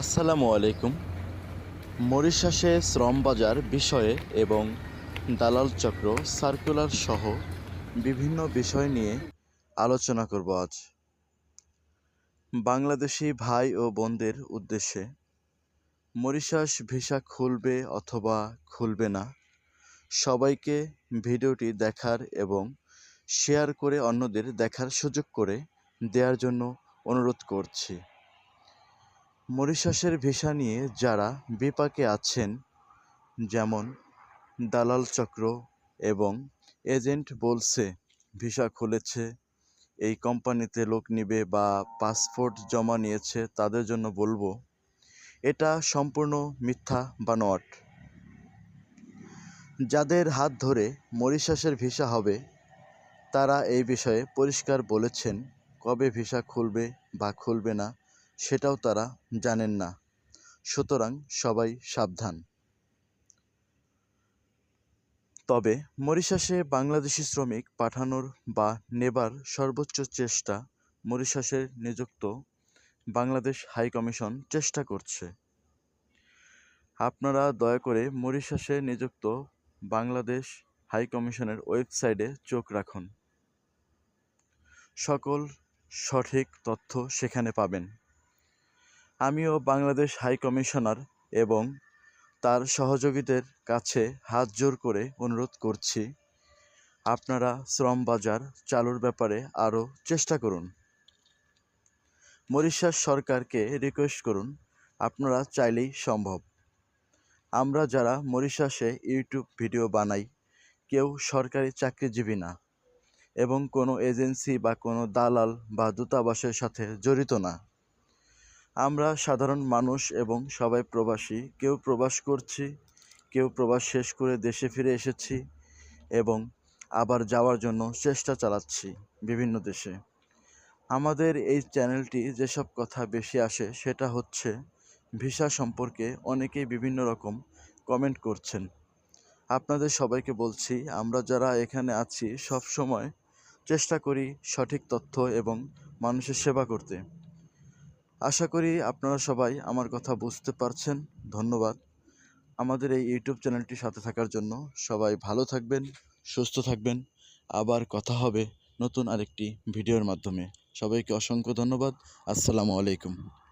আসসালামু আলাইকুম। মরিশাসে শ্রম বাজার বিষয়ে এবং দালাল চক্র, সার্কুলার সহ বিভিন্ন বিষয় নিয়ে আলোচনা করব আজ। বাংলাদেশি ভাই ও বোনদের উদ্দেশ্যে, মরিশাস ভিসা খুলবে অথবা খুলবে না, সবাইকে ভিডিওটি দেখার এবং শেয়ার করে অন্যদের দেখার সুযোগ করে দেওয়ার জন্য অনুরোধ করছি। মরিশাসের ভিসা নিয়ে যারা বিপাকে আছেন, যেমন দালাল চক্র এবং এজেন্ট বলছে, ভিসা খুলেছে, এই কোম্পানিতে লোক নিবে বা পাসপোর্ট জমা নিয়েছে, তাদের জন্য বলব, এটা সম্পূর্ণ মিথ্যা বা নট। যাদের হাত ধরে মরিশাসের ভিসা হবে, তারা এই বিষয়ে পরিষ্কার বলেছেন, কবে ভিসা খুলবে বা খুলবে না সেটাও তারা জানেন না। সুতরাং সবাই সাবধান। তবে মরিশাসে বাংলাদেশি শ্রমিক পাঠানোর বা নেবার সর্বোচ্চ চেষ্টা মরিশাসের নিযুক্ত বাংলাদেশ হাই কমিশন চেষ্টা করছে। আপনারা দয়া করে মরিশাসে নিযুক্ত বাংলাদেশ হাই কমিশনের ওয়েবসাইটে চোখ রাখুন। সকল সঠিক তথ্য সেখানে পাবেন। আমিও বাংলাদেশ হাই কমিশনার এবং তার সহযোগীদের কাছে হাত জোর করে অনুরোধ করছি। আপনারা শ্রম বাজার চালুর ব্যাপারে আরও চেষ্টা করুন। মরিশাস সরকারকে রিকোয়েস্ট করুন, আপনারা চাইলেই সম্ভব। আমরা যারা মরিশাসে ইউটিউব ভিডিও বানাই, কেউ সরকারি চাকরিজীবী না এবং কোনো এজেন্সি বা কোনো দালাল বা দূতাবাসের সাথে জড়িত না। আমরা সাধারণ মানুষ এবং সবাই প্রবাসী। কেউ প্রবাস করছি, কেউ প্রবাস শেষ করে দেশে ফিরে এসেছি এবং আবার যাওয়ার জন্য চেষ্টা চালাচ্ছি বিভিন্ন দেশে। আমাদের এই চ্যানেলটি যেসব কথা বেশি আসে সেটা হচ্ছে, ভিসা সম্পর্কে অনেকেই বিভিন্ন রকম কমেন্ট করছেন। আপনাদের সবাইকে বলছি, আমরা যারা এখানে আছি সব সময় চেষ্টা করি সঠিক তথ্য এবং মানুষের সেবা করতে। আশা করি আপনারা সবাই আমার কথা বুঝতে পারছেন। ধন্যবাদ। আমাদের এই ইউটিউব চ্যানেলটি সাথে থাকার জন্য সবাই ভালো থাকবেন, সুস্থ থাকবেন। আবার কথা হবে নতুন আরেকটি ভিডিওর মাধ্যমে। সবাইকে অসংখ্য ধন্যবাদ। আসসালামু আলাইকুম।